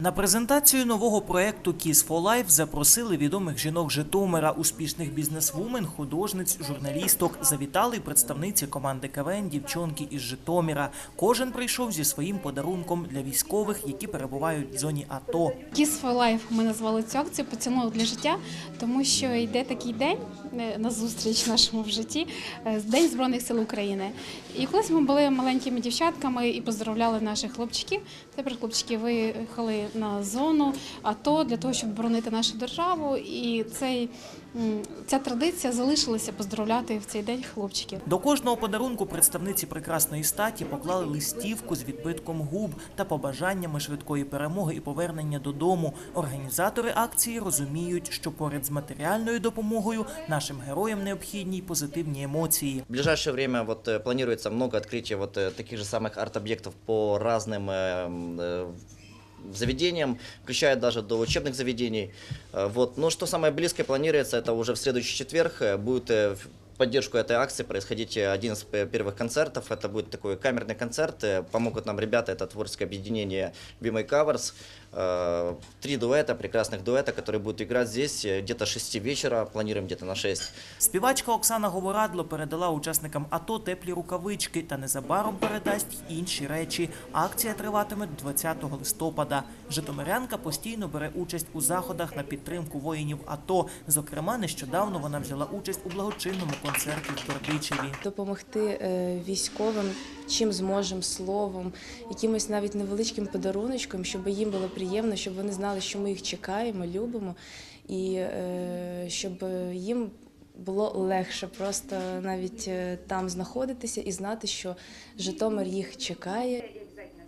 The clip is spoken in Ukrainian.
На презентацію нового проекту Kiss for Life запросили відомих жінок Житомира, успішних бізнесвумен, художниць, журналісток. Завітали представниці команди КВН «Дівчонки із Житомира. Кожен прийшов зі своїм подарунком для військових, які перебувають в зоні АТО. Kiss for Life ми назвали цю акцію поцілунок для життя, тому що йде такий день е, на зустріч нашому в житті, е, День Збройних сил України. І колись ми були маленькими дівчатками і поздравляли наших хлопчиків. Тепер хлопчики виїхали на зону АТО для того, щоб боронити нашу державу. І цей, м, ця традиція залишилася поздравляти в цей день хлопчиків. До кожного подарунку представниці прекрасної статі поклали листівку з відбитком губ та побажаннями швидкої перемоги і повернення додому. Організатори акції розуміють, що поряд з матеріальною допомогою нашим героям необхідні й позитивні емоції. В ближайшее время вот э, планируется много открытия вот э, таких же самых арт-объектов по разным э, м, э, заведениям, включая даже до учебных заведений. Э, Вот. Но что самое близкое планируется, это уже в следующий четверг э, будет э, поддержку этой акции происходить один из первых концертов. Это будет такой камерный концерт. Помогут нам ребята, это творческое объединение Be My Covers. Э, Три дуэта, прекрасных дуэта, которые будут играть здесь э, где-то с 6 вечера, планируем где-то на 6. Співачка Оксана Говорадло передала учасникам АТО теплі рукавички та незабаром передасть й інші речі. Акція триватиме до 20 листопада. Житомирянка постійно бере участь у заходах на підтримку воїнів АТО. Зокрема, нещодавно вона взяла участь у благочинному концерті в Бердичеві. допомогти е, військовим, чим зможемо словом, якимось навіть невеличким подаруночком, щоб їм було приємно, щоб вони знали, що ми їх чекаємо, любимо, і е, щоб їм було легше просто навіть е, там знаходитися і знати, що Житомир їх чекає. Обязательно